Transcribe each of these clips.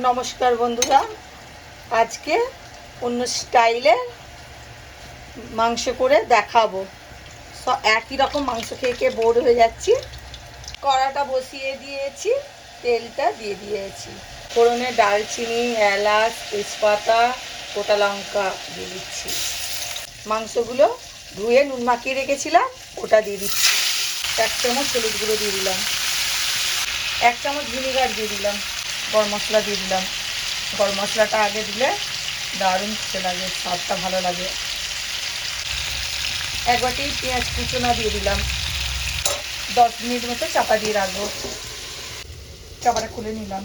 নমস্কার বন্ধুরা। আজকে অন্য স্টাইলে মাংস করে দেখাবো। সব একই রকম মাংস খেয়ে খেয়ে বোর হয়ে যাচ্ছি। কড়াটা বসিয়ে দিয়েছি, তেলটা দিয়ে দিয়েছি। ফোড়নে ডালচিনি, এলাচ, তেজপাতা, গোটা লঙ্কা দিয়ে দিচ্ছি। মাংসগুলো ধুয়ে নুন মাখিয়ে রেখেছিলাম, ওটা দিয়ে দিচ্ছি। এক চামচ হলুদ গুঁড়ো দিয়ে দিলাম। এক চামচ ভিনিগার দিয়ে দিলাম। গরম মশলা দিয়ে দিলাম। গরম মশলাটা আগে দিলে দারুণ খেতে লাগে, স্বাদটা ভালো লাগে। এক বাটি পেঁয়াজ কুচোনা দিয়ে দিলাম। দশ মিনিট মতো চাপা দিয়ে রাখব। চাপাটা খুলে নিলাম।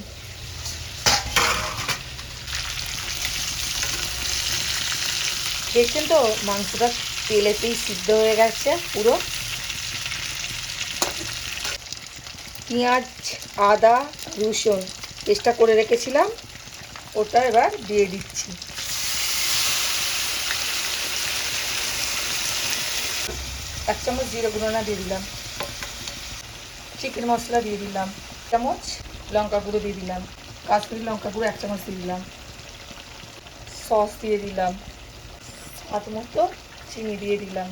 দেখছেন তো, মাংসটা তেলেতেই সিদ্ধ হয়ে গেছে পুরো। পেঁয়াজ, আদা, রসুন। পেস্টটা করে রেখেছিলাম, ওটা এবার দিয়ে দিচ্ছি। এক চামচ জিরে গুঁড়োনা দিয়ে দিলাম। চিকেন মশলা দিয়ে দিলাম। চামচ লঙ্কা গুঁড়ো দিয়ে দিলাম। কাশ্মীরি লঙ্কা গুঁড়ো এক চামচ দিয়ে দিলাম। সস দিয়ে দিলাম। স্বাদ মতো চিনি দিয়ে দিলাম।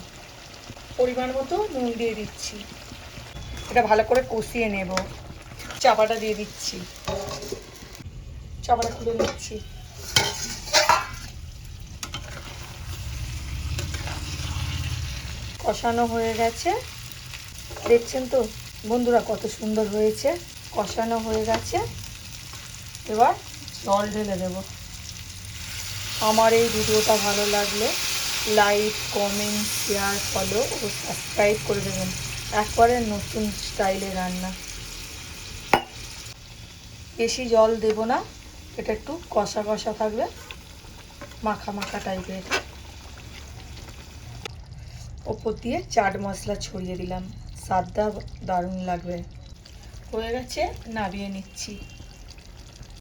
পরিমাণ মতো নুন দিয়ে দিচ্ছি। এটা ভালো করে কষিয়ে নেব। চাপাটা দিয়ে দিচ্ছি। চাপাটা খুলে নিচ্ছি। কষানো হয়ে গেছে। দেখছেন তো, বন্ধুরা কত সুন্দর হয়েছে। কষানো হয়ে গেছে। এবার জল ঢেলে দেব। আমার এই ভিডিওটা ভালো লাগলে লাইক, কমেন্ট, শেয়ার, ফলো ও সাবস্ক্রাইব করে দেবেন। একবারে নতুন স্টাইলে রান্না। বেশি জল দেব না। এটা একটু কষা কষা থাকবে, মাখা মাখা টাইপের ওপর দিয়ে চাট মশলা ছড়িয়ে দিলাম। স্বাদটা দারুণ লাগবে। হয়ে গেছে, নাবিয়ে নিচ্ছি।